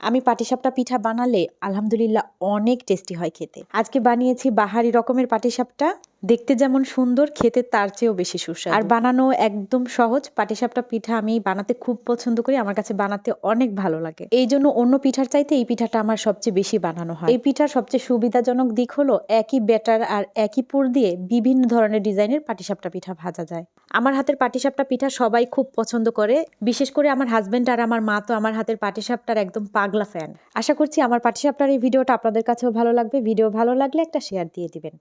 আমি পাটিসাপটা পিঠা বানালে আলহামদুলিল্লাহ অনেক টেস্টি হয় খেতে। আজকে বানিয়েছি বাহারি রকমের পাটিসাপটা। দেখতে যেমন সুন্দর খেতে তার চেয়েও বেশি সুস্বাদু। আর বানানো একদম সহজ পাটিসাপটা পিঠা আমি বানাতে খুব পছন্দ করি আমার কাছে বানাতে অনেক ভালো লাগে। এই জন্য অন্য পিঠার চাইতে এই পিঠাটা আমার সবচেয়ে বেশি বানানো হয়। এই পিঠার সবচেয়ে সুবিধাজনক দিক হলো একই ব্যাটার আর একই পুর দিয়ে বিভিন্ন ধরনের ডিজাইনের পাটিসাপটা পিঠা ভাজা যায়। আমার হাতের পাটিসাপটা পিঠা সবাই খুব পছন্দ করে বিশেষ করে আমার হাজব্যান্ড আর আমার মা তো আমার হাতের পাটিসাপটার একদম পাগলা ফ্যান আশা করছি আমার পাটিসাপটার এই ভিডিওটা আপনাদের কাছেও ভালো লাগবে। ভিডিও ভালো লাগলে একটা শেয়ার দিয়ে দিবেন।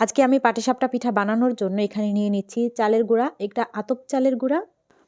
আজকে আমি পাটিসাপটা পিঠা বানানোর জন্য এখানে নিয়ে নিচ্ছি চালের গুঁড়া, একটা আতপ চালের গুঁড়া।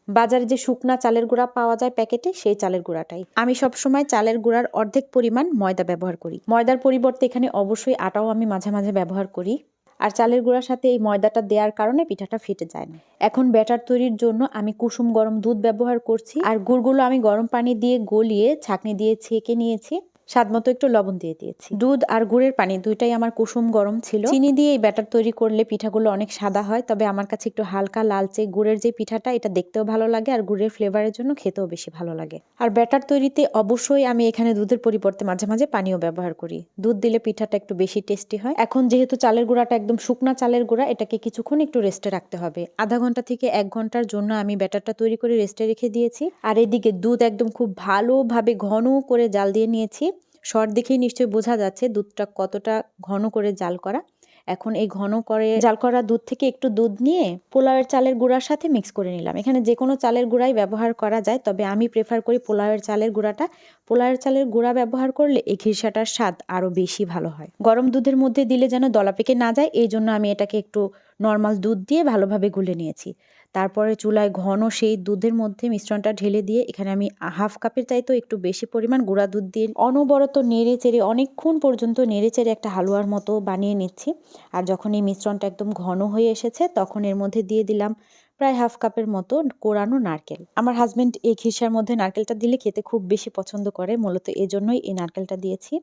বাজারে যে শুকনা চালের গুঁড়া পাওয়া যায় প্যাকেটে, সেই চালের গুঁড়াটাই। আমি সবসময় চালের গুঁড়ার অর্ধেক পরিমাণ ময়দা ব্যবহার করি। ময়দার পরিবর্তে এখানে অবশ্যই আটাও আমি মাঝে মাঝে ব্যবহার করি। আর চালের গুঁড়ার সাথে এই ময়দাটা দেওয়ার কারণে পিঠাটা ফেটে যায় না। এখন ব্যাটার তৈরির জন্য আমি কুসুম গরম দুধ ব্যবহার করছি। আর গুড়গুলো আমি গরম পানি দিয়ে গলিয়ে ছাঁকনি দিয়ে ছেঁকে নিয়েছি। স্বাদ মতো একটু লবণ দিয়ে দিয়েছি। দুধ আর গুড়ের পানি দুইটাই আমার কুসুম গরম ছিল। চিনি দিয়ে এই ব্যাটার তৈরি করলে পিঠাগুলো অনেক সাদা হয়, তবে আমার কাছে একটু হালকা লালচে গুড়ের যে পিঠাটা, এটা দেখতেও ভালো লাগে আর গুড়ের ফ্লেভারের জন্য খেতেও বেশি ভালো লাগে। আর ব্যাটার তৈরিতে অবশ্যই আমি এখানে দুধের পরিবর্তে মাঝে মাঝে পানিও ব্যবহার করি। দুধ দিলে পিঠাটা একটু বেশি টেস্টি হয়। এখন যেহেতু চালের গুঁড়াটা একদম শুকনা চালের গুঁড়া, এটাকে কিছুক্ষণ একটু রেস্টে রাখতে হবে। আধা ঘণ্টা থেকে এক ঘণ্টার জন্য আমি ব্যাটারটা তৈরি করে রেস্টে রেখে দিয়েছি। আর এদিকে দুধ একদম খুব ভালোভাবে ঘন করে জাল দিয়ে নিয়েছি। শর্ট দেখেই নিশ্চয়ই বোঝা যাচ্ছে দুধটা কতটা ঘন করে জাল করা। এখন এই ঘন করে জাল করা দুধ থেকে একটু দুধ নিয়ে পোলাওয়ের চালের গুঁড়ার সাথে মিক্স করে নিলাম। এখানে যে কোনো চালের গুঁড়াই ব্যবহার করা যায়, তবে আমি প্রেফার করি পোলাওয়ের চালের গুঁড়াটা। পোলাওয়ের চালের গুঁড়া ব্যবহার করলে এই ঘিরসাটার স্বাদ আরও বেশি ভালো হয়। গরম দুধের মধ্যে দিলে যেন দলা পেকে না যায় এই জন্য আমি এটাকে একটু নর্মাল দুধ দিয়ে ভালোভাবে গুলে নিয়েছি। তারপরে চুলায় ঘন সেই দুধের মধ্যে মিশ্রণটা ঢেলে দিয়ে এখানে আমি হাফ কাপের চাইতেও একটু বেশি পরিমাণ গুঁড়া দুধ দিয়ে অনবরত নেড়ে চেড়ে অনেকক্ষণ পর্যন্ত নেড়ে চেড়ে একটা হালুয়ার মতো বানিয়ে নিচ্ছি। আর যখন এই মিশ্রণটা একদম ঘন হয়ে এসেছে, তখন এর মধ্যে দিয়ে দিলাম প্রায় হাফ কাপের মতো কোরানো নারকেল। আমার হাজব্যান্ড এই খিরসার মধ্যে নারকেলটা দিলে খেতে খুব বেশি পছন্দ করে, মূলত এজন্যই এই নারকেলটা দিয়েছি।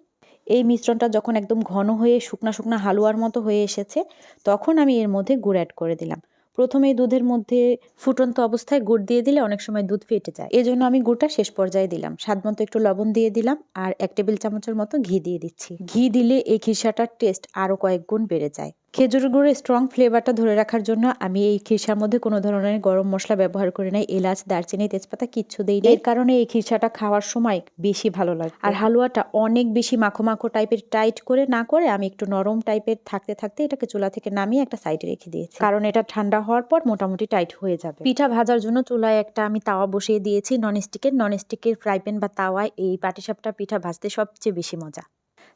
এই মিশ্রণটা যখন একদম ঘন হয়ে শুকনা শুকনা হালুয়ার মতো হয়ে এসেছে, তখন আমি এর মধ্যে গুড় অ্যাড করে দিলাম। প্রথমে দুধের মধ্যে ফুটন্ত অবস্থায় গুড় দিয়ে দিলে অনেক সময় দুধ ফেটে যায়। এই জন্য আমি গুড়টা শেষ পর্যায়ে দিলাম। স্বাদ মতো একটু লবণ দিয়ে দিলাম আর এক টেবিল চামচের মতো ঘি দিয়ে দিচ্ছি। ঘি দিলে এই ঘিসাটার টেস্ট আরও কয়েক গুণ বেড়ে যায়। খেজুর গুড়ের স্ট্রং ফ্লেভারটা ধরে রাখার জন্য আমি এই খিরসার মধ্যে কোনো ধরনের গরম মশলা ব্যবহার করি নাই এলাচ দারচিনি তেজপাতা কিচ্ছু দেই এর কারণে এই খিরসাটা খাওয়ার সময় বেশি ভালো লাগে। আর হালুয়াটা অনেক বেশি মাখো মাখো টাইপের টাইট করে না করে আমি একটু নরম টাইপের থাকতে থাকতে এটাকে চুলা থেকে নামিয়ে একটা সাইডে রেখে দিয়েছি। কারণ এটা ঠান্ডা হওয়ার পর মোটামুটি টাইট হয়ে যাবে। পিঠা ভাজার জন্য চুলায় একটা আমি তাওয়া বসিয়ে দিয়েছি ননস্টিকের ননস্টিকের ফ্রাই প্যান বা তাওয়ায় এই পাটিসাপটা পিঠা ভাজতে সবচেয়ে বেশি মজা।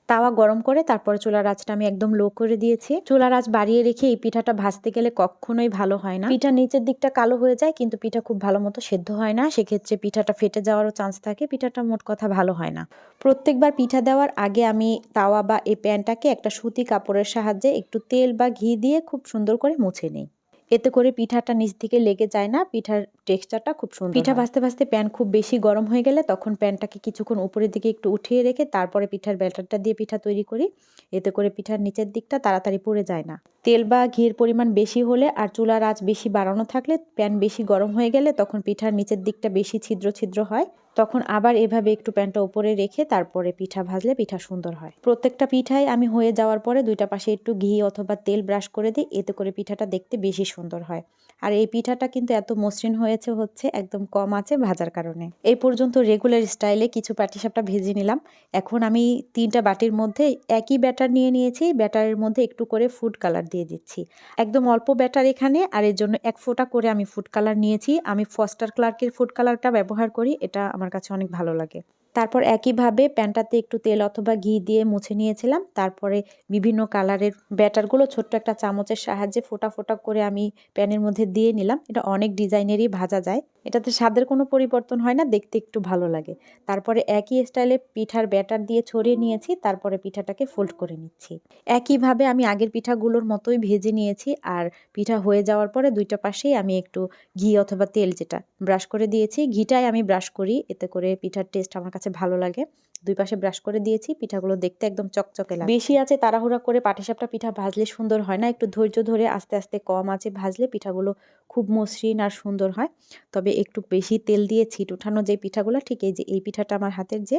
তাওয়া গরম করে তারপরে চুলার আঁচটা আমি একদম লো করে দিয়েছি। চুলার আঁচ বাড়িয়ে রেখে এই পিঠাটা ভাজতে গেলে কখনোই ভালো হয় না। পিঠা নিচের দিকটা কালো হয়ে যায়, কিন্তু পিঠা খুব ভালো মতো সেদ্ধ হয় না। সেক্ষেত্রে পিঠাটা ফেটে যাওয়ারও চান্স থাকে, পিঠাটা মোট কথা ভালো হয় না। প্রত্যেকবার পিঠা দেওয়ার আগে আমি তাওয়া বা এই প্যানটাকে একটা সুতি কাপড়ের সাহায্যে একটু তেল বা ঘি দিয়ে খুব সুন্দর করে মুছে নিই। এতে করে পিঠাটা নিচ থেকে লেগে যায় না পিঠার টেক্সচারটা খুব সুন্দর পিঠা ভাজতে ভাজতে প্যান খুব বেশি গরম হয়ে গেলে তখন প্যানটাকে কিছুক্ষণ উপরের দিকে একটু উঠিয়ে রেখে তারপরে পিঠার ব্যাটারটা দিয়ে পিঠা তৈরি করি। এতে করে পিঠার নিচের দিকটা তাড়াতাড়ি পড়ে যায় না। তেল বা ঘির পরিমাণ বেশি হলে আর চুলার আঁচ বেশি বাড়ানো থাকলে প্যান বেশি গরম হয়ে গেলে তখন পিঠার নিচের দিকটা বেশি ছিদ্র ছিদ্র হয়। তখন আবার এভাবে একটু প্যানটা উপরে রেখে তারপরে পিঠা ভাজলে পিঠা সুন্দর হয়। প্রত্যেকটা পিঠায় আমি হয়ে যাওয়ার পরে দুইটা পাশে একটু ঘি অথবা তেল ব্রাশ করে দিই, এতে করে পিঠাটা দেখতে বেশি সুন্দর হয়। আর এই পিঠাটা কিন্তু এত মসৃণ হয়েছে হচ্ছে একদম কম আছে ভাজার কারণে। এই পর্যন্ত রেগুলার স্টাইলে কিছু পাটিসাপটা ভেজে নিলাম। এখন আমি তিনটা বাটির মধ্যে একই ব্যাটার নিয়ে নিয়েছি। ব্যাটারের মধ্যে একটু করে ফুড কালার দিয়ে দিচ্ছি। একদম অল্প ব্যাটার এখানে, আর এর জন্য এক ফোঁটা করে আমি ফুড কালার নিয়েছি। আমি ফস্টার ক্লার্কের ফুড কালারটা ব্যবহার করি, এটা আমার কাছে অনেক ভালো লাগে। তারপর একইভাবে প্যানটাতে একটু তেল অথবা ঘি দিয়ে মুছে নিয়েছিলাম। তারপরে বিভিন্ন কালারের ব্যাটারগুলো ছোট্ট একটা চামচের সাহায্যে ফোটা ফোটা করে আমি প্যানের মধ্যে দিয়ে নিলাম। এটা অনেক ডিজাইনেরই ভাজা যায়। এটাতে স্বাদের কোনো পরিবর্তন হয় না, দেখতে একটু ভালো লাগে। তারপরে একই স্টাইলে পিঠার ব্যাটার দিয়ে ছড়িয়ে নিয়েছি, তারপরে পিঠাটাকে ফোল্ড করে নিচ্ছি। একইভাবে আমি আগের পিঠাগুলোর মতোই ভেজে নিয়েছি আর পিঠা হয়ে যাওয়ার পরে দুইটা পাশেই আমি একটু ঘি অথবা তেল যেটা ব্রাশ করে দিয়েছি, ঘিটাই আমি ব্রাশ করি। এতে করে পিঠার টেস্ট আমার কাছে কাছে ভালো লাগে। দুই পাশে ব্রাশ করে দিয়েছি, পিঠাগুলো দেখতে একদম চকচকে লাগে বেশি আছে তাড়াহুড়া করে পাটিসাপটা পিঠা ভাজলে সুন্দর হয় না? একটু ধৈর্য ধরে আস্তে আস্তে কম আছে ভাজলে পিঠাগুলো খুব মসৃণ আর সুন্দর হয়। তবে একটু বেশি তেল দিয়ে ছিট উঠানো যে পিঠাগুলো, ঠিক এই যে, এই পিঠাটা আমার হাতের যে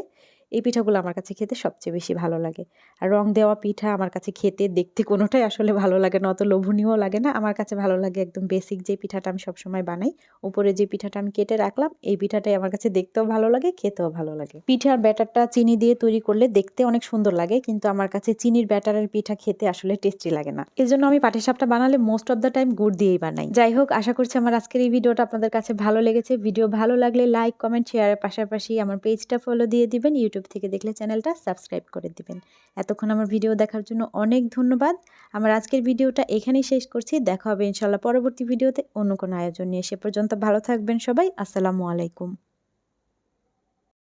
এই পিঠাগুলো আমার কাছে খেতে সবচেয়ে বেশি ভালো লাগে। আর রং দেওয়া পিঠা আমার কাছে খেতে, দেখতে কোনোটাই আসলে ভালো লাগে না, অত লোভনীয় লাগে না। আমার কাছে ভালো লাগে একদম বেসিক যে পিঠাটা আমি সবসময় বানাই, উপরে যে পিঠাটা আমি কেটে রাখলাম, এই পিঠাটাই আমার কাছে দেখতেও ভালো লাগে, খেতেও ভালো লাগে। পিঠার ব্যাটারটা চিনি দিয়ে তৈরি করলে দেখতে অনেক সুন্দর লাগে, কিন্তু আমার কাছে চিনির ব্যাটারের পিঠা খেতে আসলে টেস্টি লাগে না। এই জন্য আমি পাটিসাপটা বানালে মোস্ট অফ দ্য টাইম গুড় দিয়েই বানাই। যাই হোক, আশা করছি আমার আজকের এই ভিডিওটা আপনাদের কাছে ভালো লেগেছে। ভিডিও ভালো লাগলে লাইক কমেন্ট শেয়ারের পাশাপাশি আমার পেজটা ফলো দিয়ে দিবেন ইউটিউব থেকে দেখলে চ্যানেলটা সাবস্ক্রাইব করে দিবেন। এতক্ষণ আমার ভিডিও দেখার জন্য অনেক ধন্যবাদ। আমার আজকের ভিডিওটা এখানেই শেষ করছি। দেখা হবে ইনশাল্লাহ পরবর্তী ভিডিওতে অন্য কোনো আয়োজন নিয়ে। সে পর্যন্ত ভালো থাকবেন সবাই। আসসালামু আলাইকুম।